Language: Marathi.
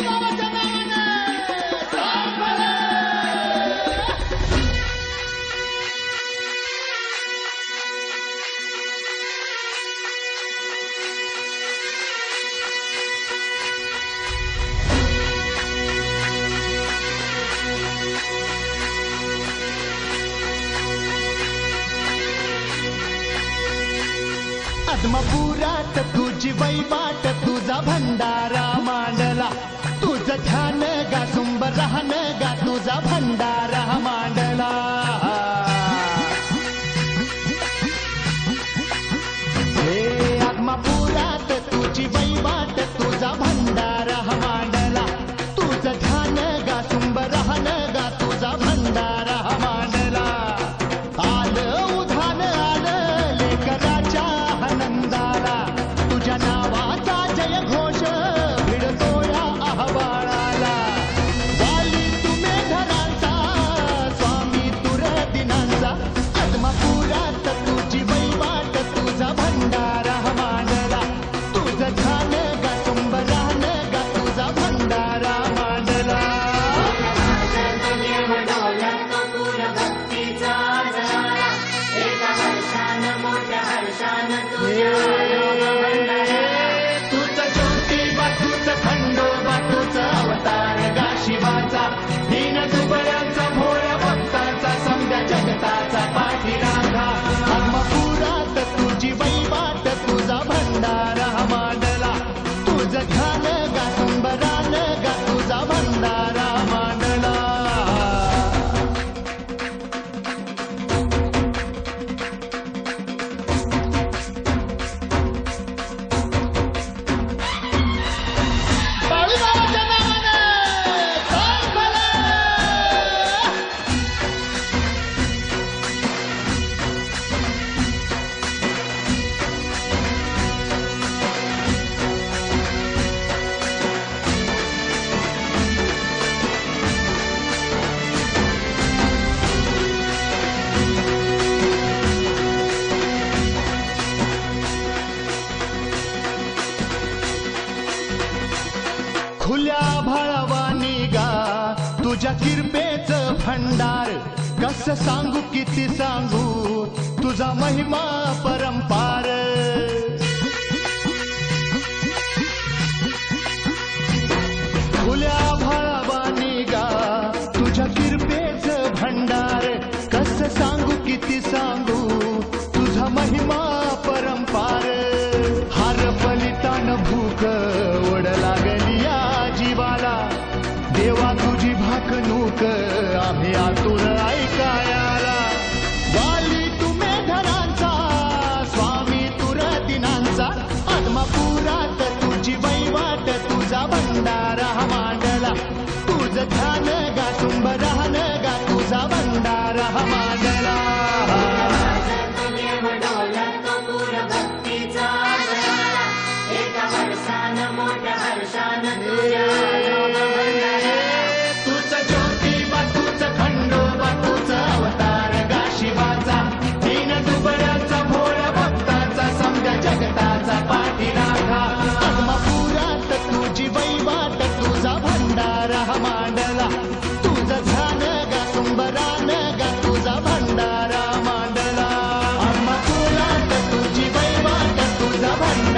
बाळूमामाच्या तुझी वैबाट तुझा भंडारा मांडला. तुझं ध्यान गा सुंब राहण गा तुझा भंडारा मांडला. खुल्या भाळवानी निगा तुझ्या किरपेच भंडार कस सांगू किती सांगू? तुझा महिमा परंपार खुल्या भाळवानी निगा तुझ्या किरपेच भंडार कस सांगू किती सांगू? तुझा महिमा परंपार हार बलितान भूक ओढ लाग पुरात तुझी वैवाट तुझा भंडारा मांडला. तुझं ध्यान गा सुंबरान गा तुझा भंडारा मांडला. एका मोठ्या हर्षान